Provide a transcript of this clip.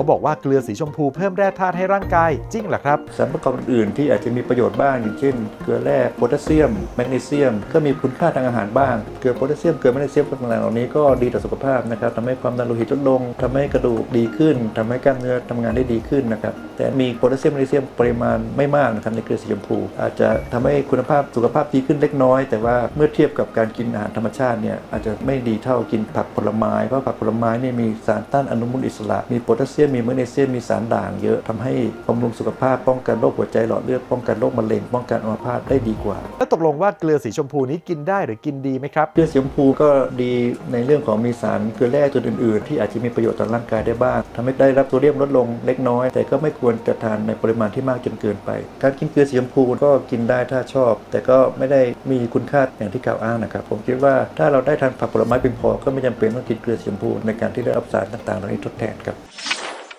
เขาบอกว่าเกลือสีชมพูเพิ่มแร่ธาตุให้ร่างกายจริงเหรอครับสารประกอบอื่นที่อาจจะมีประโยชน์บ้างอย่างเช่น เกลือแร่โพแทสเซียมแมกนีเซียม ก็มีคุณค่าทางอาหารบ้างเกลือโพแทสเซียมเกลือแมกนีเซียมต่างๆเหล่านี้ก็ดีต่อสุขภาพนะครับทำให้ความดันโลหิตลดลงทำให้กระดูกดีขึ้นทำให้กล้ามเนื้อทำงานได้ดีขึ้นนะครับแต่มีโพแทสเซียมแมกนีเซียมปริมาณไม่มากนะครับในเกลือสีชมพู อาจจะทำให้คุณภาพสุขภาพดีขึ้นเล็กน้อย แต่ว่าเมื่อเทียบกับการกินอาหารธรรมชาติเนี่ยอาจจะไม่ดีเท่ากินผักผลไม้เพราะผักผลไม้เนี่ยมีสารต้านอนุมูลอิสระมีโพแทสเซียมมีแมกนีเซียมมีสารด่างเยอะทำให้บำรุงสุขภาพป้องกันโรคหัวใจหลอดเลือดป้องกันโรคมะเร็งป้องกันอัมพาตได้ดีกว่า แล้วตกลงว่าเกลือสีชมพูนี้กินได้หรือกินดีไหมครับเกลือสีชมพูก็ดีในเรื่องของมีสารเกลือแร่ตัวอื่นๆ ที่อาจจะมีประโยชน์ต่อร่างกายได้บ้างทำให้ได้รับโซเดียมลดลงเล็กน้อย แต่ก็ไม่ควรจะทานในปริมาณที่มากจนเกินไป การกินเกลือสีชมพูก็กินได้ถ้าชอบ แต่ก็ไม่ได้มีคุณค่าอย่างที่กล่าวอ้างนะครับผมคิดว่าถ้าเราได้ทานผักผลไม้เพียงพอก็ไม่จำเป็นต้องกินเกลือสีชมพูในการที่ได้รับสารต่างๆเหล่านี้ทดแทนครับ